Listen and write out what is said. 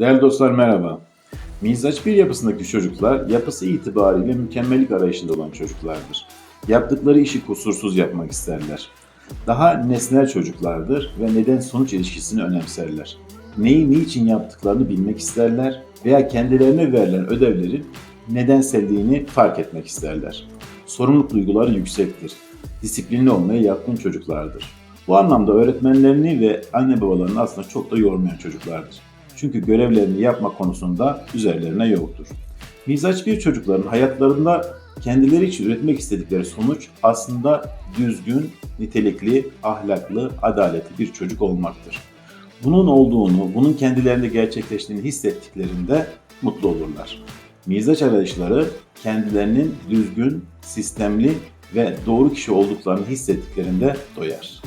Değerli dostlar merhaba. Mizaç bir yapısındaki çocuklar yapısı itibariyle mükemmellik arayışında olan çocuklardır. Yaptıkları işi kusursuz yapmak isterler. Daha nesnel çocuklardır ve neden sonuç ilişkisini önemserler. Neyi niçin yaptıklarını bilmek isterler veya kendilerine verilen ödevlerin nedenselliğini fark etmek isterler. Sorumluluk duyguları yüksektir. Disiplinli olmaya yatkın çocuklardır. Bu anlamda öğretmenlerini ve anne babalarını aslında çok da yormayan çocuklardır. Çünkü görevlerini yapma konusunda üzerlerine yoktur. Mizaç bir çocukların hayatlarında kendileri için üretmek istedikleri sonuç aslında düzgün, nitelikli, ahlaklı, adaletli bir çocuk olmaktır. Bunun olduğunu, bunun kendilerinde gerçekleştiğini hissettiklerinde mutlu olurlar. Mizaç arayışları kendilerinin düzgün, sistemli ve doğru kişi olduklarını hissettiklerinde doyar.